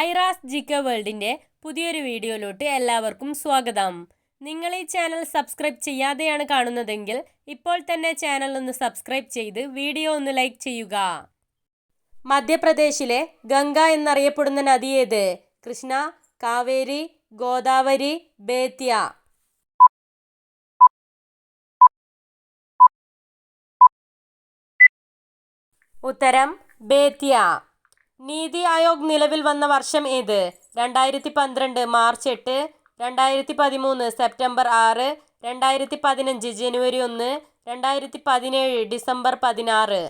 ഐറാസ് ജിക്ക വേൾഡിന്റെ പുതിയൊരു വീഡിയോയിലോട്ട് എല്ലാവർക്കും സ്വാഗതം. നിങ്ങൾ ഈ ചാനൽ സബ്സ്ക്രൈബ് ചെയ്യാതെയാണ് കാണുന്നതെങ്കിൽ ഇപ്പോൾ തന്നെ ചാനൽ ഒന്ന് സബ്സ്ക്രൈബ് ചെയ്ത് വീഡിയോ ഒന്ന് ലൈക്ക് ചെയ്യുക. മധ്യപ്രദേശിലെ ഗംഗ എന്നറിയപ്പെടുന്ന നദി ഏത്? കൃഷ്ണ കാവേരി ഗോദാവരി ബേത്യ ഉത്തരം ബേത്യ നീതി ആയോഗ് നിലവിൽ വന്ന വർഷം ഏത്? രണ്ടായിരത്തി പന്ത്രണ്ട് മാർച്ച് എട്ട് രണ്ടായിരത്തി പതിമൂന്ന് സെപ്റ്റംബർ ആറ് രണ്ടായിരത്തി പതിനഞ്ച് ജനുവരി ഒന്ന് രണ്ടായിരത്തി പതിനേഴ് ഡിസംബർ പതിനാറ്.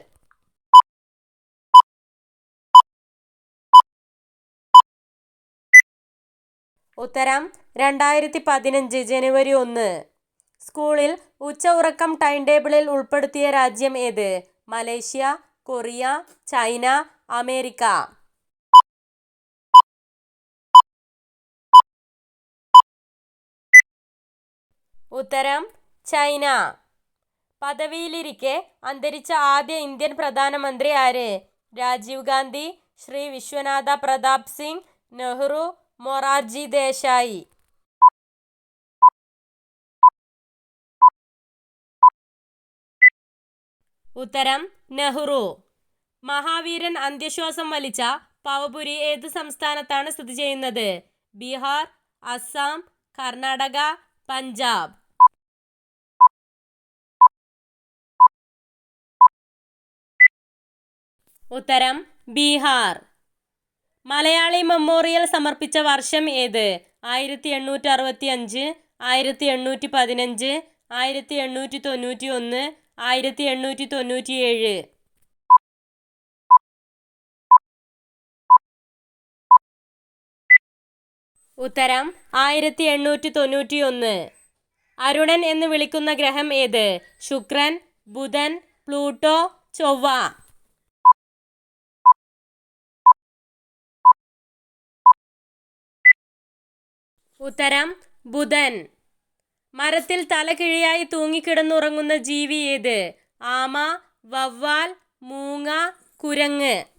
ഉത്തരം രണ്ടായിരത്തി പതിനഞ്ച് ജനുവരി ഒന്ന്. സ്കൂളിൽ ഉച്ച ഉറക്കം ടൈം ടേബിളിൽ ഉൾപ്പെടുത്തിയ രാജ്യം ഏത്? Malaysia Korea China America. ഉത്തരം ചൈന. പദവിയിലിരിക്കെ അന്തരിച്ച ആദ്യ ഇന്ത്യൻ പ്രധാനമന്ത്രി ആര്? രാജീവ് ഗാന്ധി ശ്രീ വിശ്വനാഥ പ്രതാപ് സിംഗ് നെഹ്റു മൊറാർജി ദേശായി. ഉത്തരം നെഹ്റു. മഹാവീരൻ അന്ത്യശ്വാസം വലിച്ച പവപുരി ഏത് സംസ്ഥാനത്താണ് സ്ഥിതി ചെയ്യുന്നത്? ബീഹാർ അസം കർണാടക പഞ്ചാബ്. ഉത്തരം ബീഹാർ. മലയാളി മെമ്മോറിയൽ സമർപ്പിച്ച വർഷം ഏത്? ആയിരത്തി എണ്ണൂറ്റി അറുപത്തി അഞ്ച് ആയിരത്തി എണ്ണൂറ്റി പതിനഞ്ച് ആയിരത്തി എണ്ണൂറ്റി തൊണ്ണൂറ്റി ഒന്ന് ആയിരത്തി എണ്ണൂറ്റി തൊണ്ണൂറ്റി ഏഴ് ഉത്തരം ആയിരത്തി എണ്ണൂറ്റി തൊണ്ണൂറ്റി ഒന്ന് അരുണൻ എന്ന് വിളിക്കുന്ന ഗ്രഹം ഏത്? ശുക്രൻ ബുധൻ പ്ലൂട്ടോ ചൊവ്വ. ഉത്തരം ബുധൻ. മരത്തിൽ തലകിഴിയായി തൂങ്ങിക്കിടന്നുറങ്ങുന്ന ജീവി ഏത്? ആമ വവ്വാൽ മൂങ്ങ കുരങ്ങ്.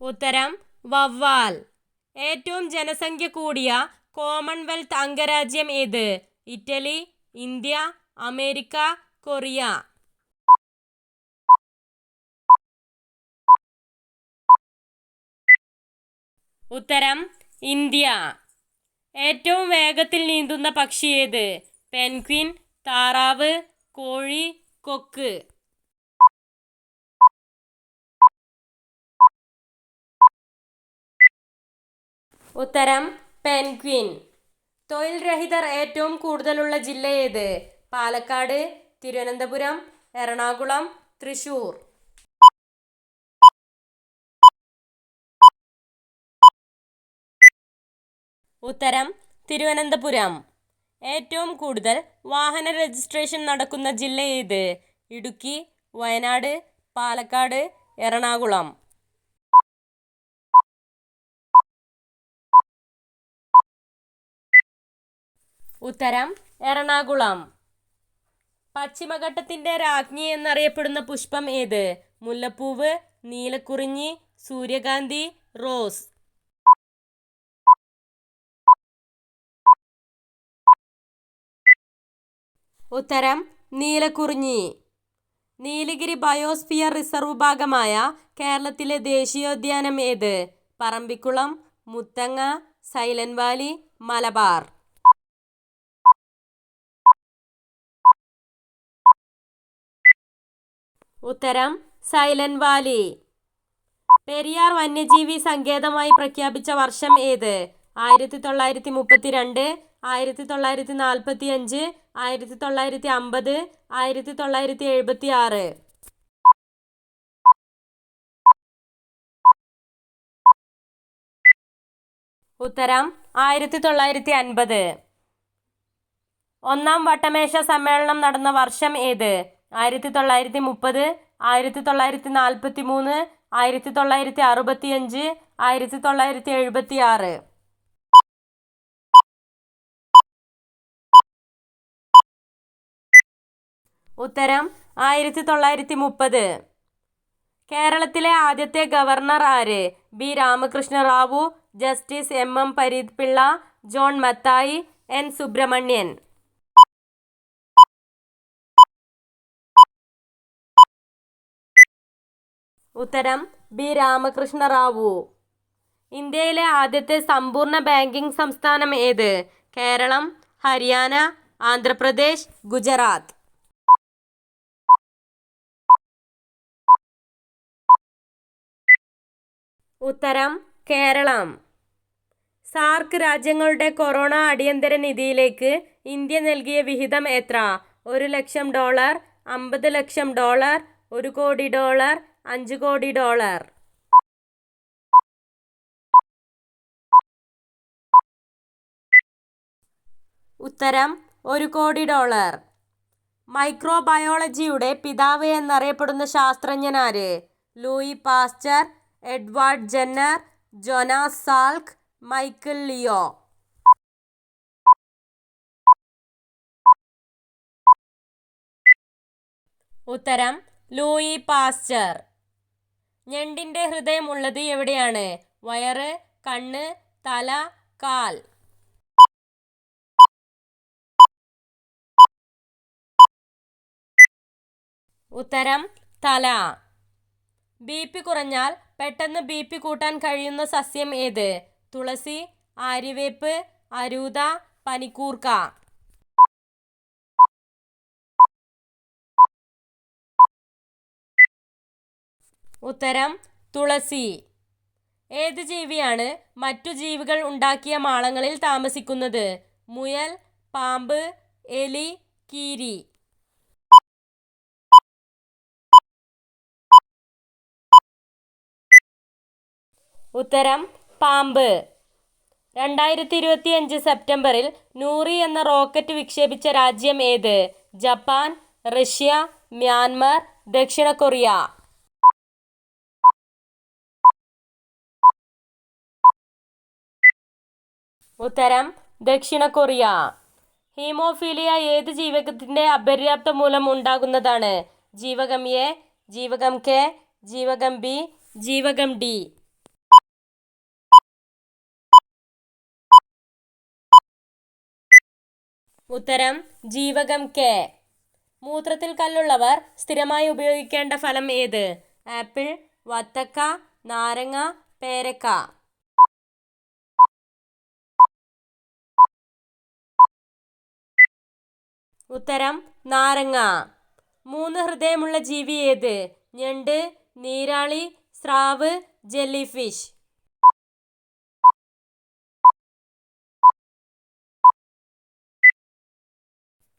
ഉത്തരം വവ്വാൽ. ഏറ്റവും ജനസംഖ്യ കൂടിയ കോമൺവെൽത്ത് അംഗരാജ്യം ഏത്? Italy India America Korea. ഉത്തരം ഇന്ത്യ. ഏറ്റവും വേഗത്തിൽ നീന്തുന്ന പക്ഷി ഏത്? പെൻക്വിൻ താറാവ് കോഴി കൊക്ക്. ഉത്തരം പെൻഗ്വിൻ. തൊഴിൽ രഹിതർ ഏറ്റവും കൂടുതലുള്ള ജില്ല ഏത്? പാലക്കാട് തിരുവനന്തപുരം എറണാകുളം തൃശൂർ. ഉത്തരം തിരുവനന്തപുരം. ഏറ്റവും കൂടുതൽ വാഹന രജിസ്ട്രേഷൻ നടക്കുന്ന ജില്ല ഏത്? ഇടുക്കി വയനാട് പാലക്കാട് എറണാകുളം. ഉത്തരം എറണാകുളം. പശ്ചിമഘട്ടത്തിന്റെ രാജ്ഞി എന്നറിയപ്പെടുന്ന പുഷ്പം ഏത്? മുല്ലപ്പൂവ് നീലക്കുറിഞ്ഞി സൂര്യകാന്തി റോസ്. ഉത്തരം നീലക്കുറിഞ്ഞി. നീലഗിരി ബയോസ്ഫിയർ റിസർവ് ഭാഗമായ കേരളത്തിലെ ദേശീയോദ്യാനം ഏത്? Parambikulam Muthanga Silent Valley Valley Malabar. ഉത്തരം സൈലന്റ് വാലി. പെരിയാർ വന്യജീവി സങ്കേതമായി പ്രഖ്യാപിച്ച വർഷം ഏത്? ആയിരത്തി തൊള്ളായിരത്തി മുപ്പത്തി രണ്ട് ആയിരത്തി തൊള്ളായിരത്തി നാൽപ്പത്തി അഞ്ച് ആയിരത്തി തൊള്ളായിരത്തി അമ്പത് ആയിരത്തി തൊള്ളായിരത്തി എഴുപത്തി ആറ് ഉത്തരം ആയിരത്തി തൊള്ളായിരത്തി അൻപത് ഒന്നാം വട്ടമേശ സമ്മേളനം നടന്ന വർഷം ഏത്? ആയിരത്തി തൊള്ളായിരത്തി മുപ്പത് ആയിരത്തി തൊള്ളായിരത്തി നാൽപ്പത്തി മൂന്ന് ആയിരത്തി തൊള്ളായിരത്തി അറുപത്തി അഞ്ച് ആയിരത്തി തൊള്ളായിരത്തി എഴുപത്തി ആറ് ഉത്തരം ആയിരത്തി തൊള്ളായിരത്തി മുപ്പത് കേരളത്തിലെ ആദ്യത്തെ ഗവർണർ ആര്? B. Ramakrishna Rao justice M. M. Pareeth Pillai John Mathai N. Subramanian. ഉത്തരം ബി രാമകൃഷ്ണ റാവു ഇന്ത്യയിലെ ആദ്യത്തെ സമ്പൂർണ ബാങ്കിംഗ് സംസ്ഥാനം ഏത്? കേരളം ഹരിയാന ആന്ധ്രാപ്രദേശ് ഗുജറാത്ത്. ഉത്തരം കേരളം. സാർക്ക് രാജ്യങ്ങളുടെ കൊറോണ അടിയന്തര നിധിയിലേക്ക് ഇന്ത്യ നൽകിയ വിഹിതം എത്ര? ഒരു ലക്ഷം ഡോളർ അമ്പത് ലക്ഷം ഡോളർ ഒരു കോടി ഡോളർ അഞ്ച് കോടി ഡോളർ. ഉത്തരം ഒരു കോടി ഡോളർ. മൈക്രോബയോളജിയുടെ പിതാവ് എന്നറിയപ്പെടുന്ന ശാസ്ത്രജ്ഞനാര്? Louis Pasteur Edward Jenner Jonas Salk Michael Leo. ഉത്തരം ലൂയി പാസ്ചർ ഞണ്ടിന്റെ ഹൃദയം ഉള്ളത് എവിടെയാണ്? വയറ് കണ്ണ് തല കാൽ. ഉത്തരം തല. ബി പി കുറഞ്ഞാൽ പെട്ടെന്ന് ബി പി കൂട്ടാൻ കഴിയുന്ന സസ്യം ഏത്? തുളസി ആര്യവേപ്പ് അരൂത പനിക്കൂർക്ക. ഉത്തരം തുളസി. ഏത് ജീവിയാണ് മറ്റു ജീവികൾ ഉണ്ടാക്കിയ മാളങ്ങളിൽ താമസിക്കുന്നത്? മുയൽ പാമ്പ് എലി കീരി. ഉത്തരം പാമ്പ്. രണ്ടായിരത്തി ഇരുപത്തി അഞ്ച് സെപ്റ്റംബറിൽ നൂറി എന്ന റോക്കറ്റ് വിക്ഷേപിച്ച രാജ്യം ഏത്? ജപ്പാൻ റഷ്യ മ്യാൻമർ ദക്ഷിണ കൊറിയ. ഉത്തരം ദക്ഷിണ കൊറിയ. ഹീമോഫീലിയ ഏത് ജീവകത്തിന്റെ അപര്യാപ്ത മൂലം ഉണ്ടാകുന്നതാണ്? ജീവകം എ ജീവകം കെ ജീവകം ബി ജീവകം ഡി. ഉത്തരം ജീവകം കെ. മൂത്രത്തിൽ കല്ലുള്ളവർ സ്ഥിരമായി ഉപയോഗിക്കേണ്ട ഫലം ഏത്? ആപ്പിൾ വത്തക്ക നാരങ്ങ പേരക്ക. ഉത്തരം നാരങ്ങ. മൂന്ന് ഹൃദയമുള്ള ജീവി ഏത്? ഞണ്ട് നീരാളി സ്രാവ് ജെല്ലി ഫിഷ്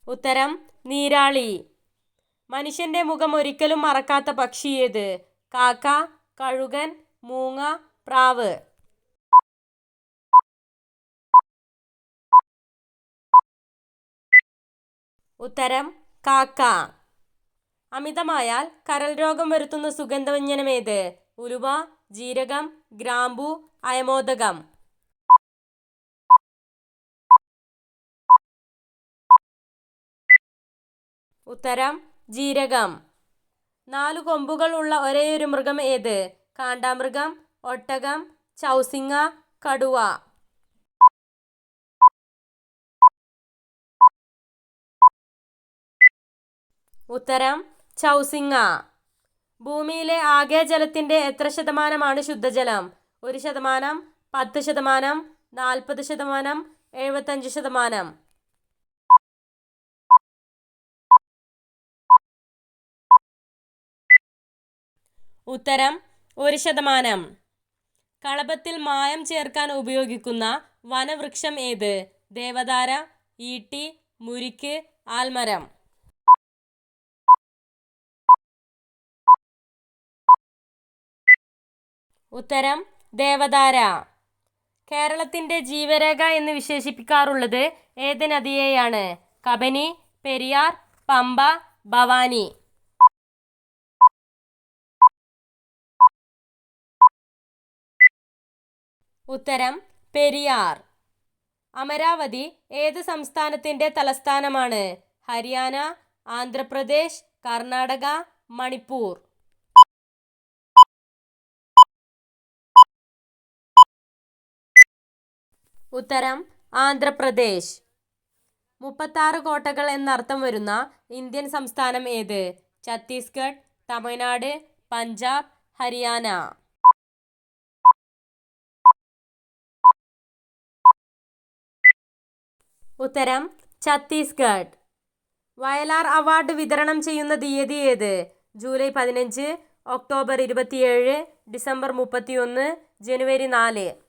ഉത്തരം നീരാളി. മനുഷ്യന്റെ മുഖം ഒരിക്കലും മറക്കാത്ത പക്ഷി ഏത്? കാക്ക കഴുകൻ മൂങ്ങ പ്രാവ്. ഉത്തരം കാക്ക. അമിതമായാൽ കരൾ രോഗം വരുത്തുന്ന സുഗന്ധവ്യഞ്ജനമേത്? ഉലുവ ജീരകം ഗ്രാമ്പു അയമോദകം. ഉത്തരം ജീരകം. നാലു കൊമ്പുകൾ ഉള്ള ഒരേയൊരു മൃഗം ഏത്? കാണ്ടാമൃഗം ഒട്ടകം ചൗസിങ്ങ കടുവ. ഉത്തരം ചൗസിങ്ങ. ഭൂമിയിലെ ആകെ ജലത്തിന്റെ എത്ര ശതമാനമാണ് ശുദ്ധജലം? ഒരു ശതമാനം പത്ത് ശതമാനം നാൽപ്പത് ശതമാനം എഴുപത്തഞ്ച് ശതമാനം. ഉത്തരം ഒരു ശതമാനം. കളഭത്തിൽ മായം ചേർക്കാൻ ഉപയോഗിക്കുന്ന വനവൃക്ഷം ഏത്? ദേവദാര ഈട്ടി മുരിക്ക് ആൽമരം. ഉത്തരം ദേവദാര കേരളത്തിന്റെ ജീവരേഖ എന്ന് വിശേഷിപ്പിക്കാറുള്ളത് ഏത് നദിയെയാണ്? കബനി പെരിയാർ പമ്പ ഭവാനി. ഉത്തരം പെരിയാർ. അമരാവതി ഏത് സംസ്ഥാനത്തിന്റെ തലസ്ഥാനമാണ്? ഹരിയാന ആന്ധ്രാപ്രദേശ് കർണാടക മണിപ്പൂർ. ഉത്തരം ആന്ധ്രാപ്രദേശ്. മുപ്പത്താറ് കോട്ടകൾ എന്നർത്ഥം വരുന്ന ഇന്ത്യൻ സംസ്ഥാനം ഏത്? ഛത്തീസ്ഗഡ് തമിഴ്നാട് പഞ്ചാബ് ഹരിയാന. ഉത്തരം ഛത്തീസ്ഗഡ്. വയലാർ അവാർഡ് വിതരണം ചെയ്യുന്ന തീയതി ഏത്? ജൂലൈ പതിനഞ്ച് ഒക്ടോബർ ഇരുപത്തിയേഴ് ഡിസംബർ മുപ്പത്തിയൊന്ന് ജനുവരി നാല്.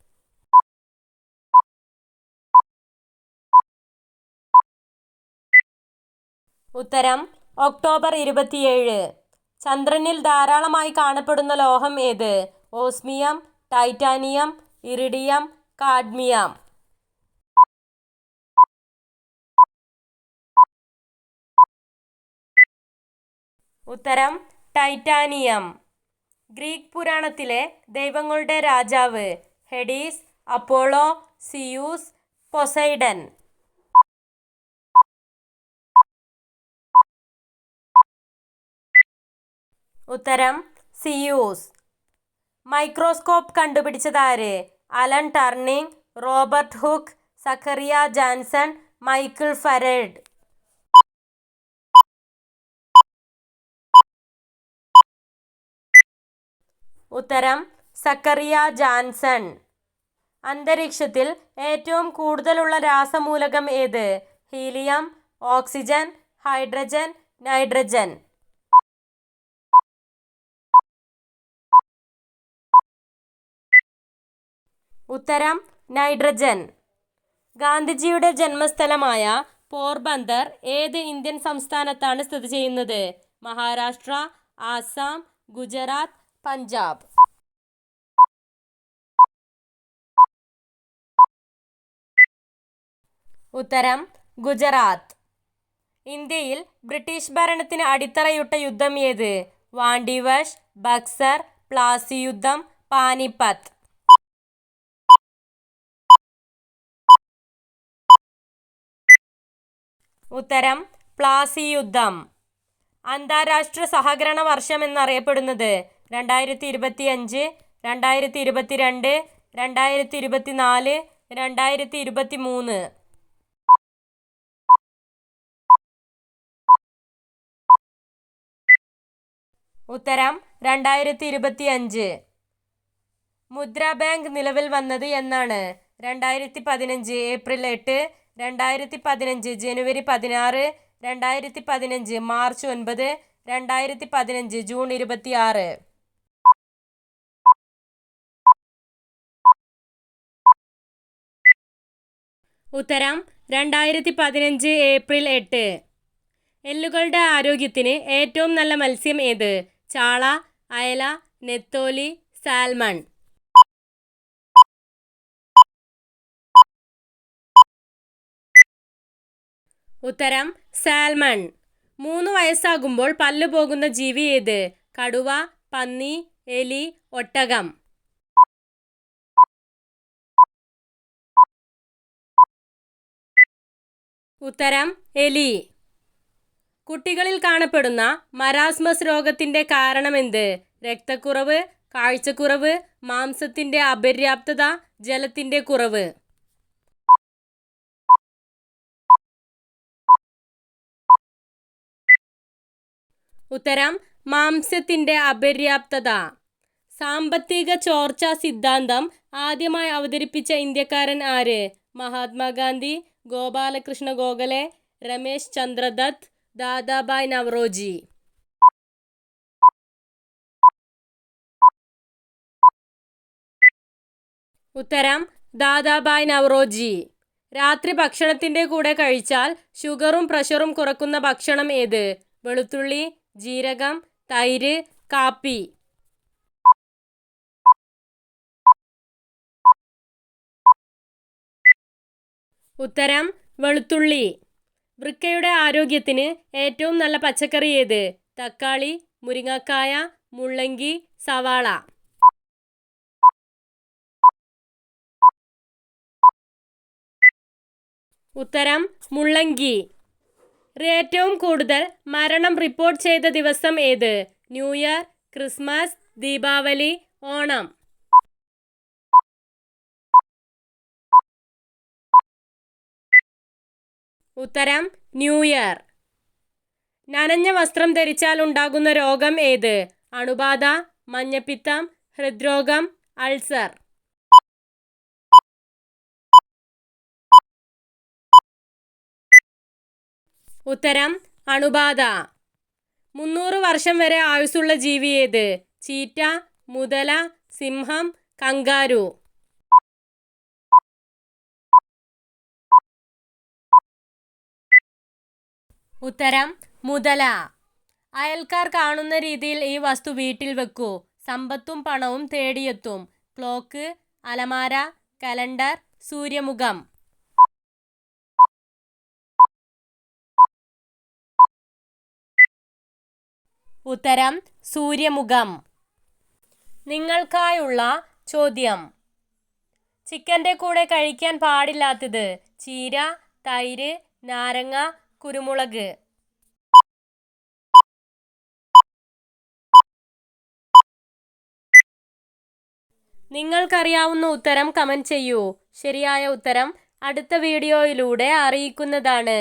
ഉത്തരം ഒക്ടോബർ ഇരുപത്തിയേഴ്. ചന്ദ്രനിൽ ധാരാളമായി കാണപ്പെടുന്ന ലോഹം ഏത്? Osmium titanium iridium cadmium. ഉത്തരം ടൈറ്റാനിയം. ഗ്രീക്ക് പുരാണത്തിലെ ദൈവങ്ങളുടെ രാജാവ് ഹെഡീസ് അപ്പോളോ സിയൂസ് പൊസൈഡൻ. ഉത്തരം സിയൂസ് മൈക്രോസ്കോപ്പ് കണ്ടുപിടിച്ചതാര്? അലൻ ടർണിംഗ് റോബർട്ട് ഹുക്ക് സഖറിയ ജാൻസൺ മൈക്കിൾ ഫരേഡ്. ഉത്തരം സക്കറിയ ജാൻസൺ. അന്തരീക്ഷത്തിൽ ഏറ്റവും കൂടുതലുള്ള രാസമൂലകം ഏത്? Helium oxygen hydrogen nitrogen. ഉത്തരം നൈട്രജൻ. ഗാന്ധിജിയുടെ ജന്മസ്ഥലമായ പോർബന്ദർ ഏത് ഇന്ത്യൻ സംസ്ഥാനത്താണ് സ്ഥിതി ചെയ്യുന്നത്? മഹാരാഷ്ട്ര ആസാം ഗുജറാത്ത് പഞ്ചാബ്. ഉത്തരം ഗുജറാത്ത്. ഇന്ത്യയിൽ ബ്രിട്ടീഷ് ഭരണത്തിന് അടിത്തറയിട്ട യുദ്ധം ഏത്? വാണ്ടിവഷ് ബക്സർ പ്ലാസി യുദ്ധം പാനിപ്പത്ത് ഉത്തരം പ്ലാസി യുദ്ധം അന്താരാഷ്ട്ര സഹകരണ വർഷം എന്നറിയപ്പെടുന്നത് രണ്ടായിരത്തി ഇരുപത്തി അഞ്ച് രണ്ടായിരത്തി ഇരുപത്തി രണ്ട് രണ്ടായിരത്തി ഇരുപത്തി നാല് രണ്ടായിരത്തി ഇരുപത്തി മൂന്ന് ഉത്തരം രണ്ടായിരത്തി ഇരുപത്തി അഞ്ച് മുദ്ര ബാങ്ക് നിലവിൽ വന്നത് എന്നാണ്. രണ്ടായിരത്തി പതിനഞ്ച് ഏപ്രിൽ എട്ട് രണ്ടായിരത്തി പതിനഞ്ച് ജനുവരി പതിനാറ് രണ്ടായിരത്തി പതിനഞ്ച് മാർച്ച് ഒൻപത് രണ്ടായിരത്തി പതിനഞ്ച് ജൂൺ ഇരുപത്തി ആറ് ഉത്തരം രണ്ടായിരത്തി പതിനഞ്ച് ഏപ്രിൽ എട്ട്. എല്ലുകളുടെ ആരോഗ്യത്തിന് ഏറ്റവും നല്ല മത്സ്യം ഏത്? ചാള അയല നെത്തോലി സാൽമൺ. ഉത്തരം സാൽമൺ. മൂന്ന് വയസ്സാകുമ്പോൾ പല്ലു പോകുന്ന ജീവി ഏത്? കടുവ പന്നി എലി ഒട്ടകം. ഉത്തരം എലി. കുട്ടികളിൽ കാണപ്പെടുന്ന മരാസ്മസ് രോഗത്തിന്റെ കാരണമെന്ത് രക്തക്കുറവ് കാഴ്ചക്കുറവ് മാംസത്തിന്റെ അപര്യാപ്തത ജലത്തിന്റെ കുറവ്. ഉത്തരം മാംസ്യത്തിന്റെ അപര്യാപ്തത. സാമ്പത്തിക ചോർച്ചാ സിദ്ധാന്തം ആദ്യമായി അവതരിപ്പിച്ച ഇന്ത്യക്കാരൻ ആര്? മഹാത്മാഗാന്ധി ഗോപാലകൃഷ്ണ ഗോഖലെ രമേശ് ചന്ദ്രദത്ത് ദാദാബായ് നവറോജി ഉത്തരം ദാദാബായ് നവറോജി രാത്രി ഭക്ഷണത്തിന്റെ കൂടെ കഴിച്ചാൽ ഷുഗറും പ്രഷറും കുറക്കുന്ന ഭക്ഷണം ഏത്? വെളുത്തുള്ളി ജീരകം തൈര് കാപ്പി. ഉത്തരം വെളുത്തുള്ളി. വൃക്കയുടെ ആരോഗ്യത്തിന് ഏറ്റവും നല്ല പച്ചക്കറി ഏത്? തക്കാളി മുരിങ്ങക്കായ മുള്ളങ്കി സവാള. ഉത്തരം മുള്ളങ്കി. ഏറ്റവും കൂടുതൽ മരണം റിപ്പോർട്ട് ചെയ്ത ദിവസം ഏത്? New year Christmas Deepavali Onam. ഉത്തരം ന്യൂ ഇയർ. നനഞ്ഞ വസ്ത്രം ധരിച്ചാൽ ഉണ്ടാകുന്ന രോഗം ഏത്? അണുബാധ മഞ്ഞപ്പിത്തം ഹൃദ്രോഗം അൾസർ. ഉത്തരം അണുബാധ. മുന്നൂറ് വർഷം വരെ ആയുസ്സുള്ള ജീവി ഏത്? ചീറ്റ മുതല സിംഹം കങ്കാരു. ഉത്തരം മുതല. അയൽക്കാർ കാണുന്ന രീതിയിൽ ഈ വസ്തു വീട്ടിൽ വെക്കൂ. സമ്പത്തും പണവും തേടിയെത്തും. ക്ലോക്ക് അലമാര കലണ്ടർ സൂര്യമുഖം ഉത്തരം സൂര്യമുഖം. നിങ്ങൾക്കായുള്ള ചോദ്യം. ചിക്കന്റെ കൂടെ കഴിക്കാൻ പാടില്ലാത്തത് ചീര തൈര് നാരങ്ങ കുരുമുളക്. നിങ്ങൾക്കറിയാവുന്ന ഉത്തരം കമന്റ് ചെയ്യൂ. ശരിയായ ഉത്തരം അടുത്ത വീഡിയോയിലൂടെ അറിയിക്കുന്നതാണ്.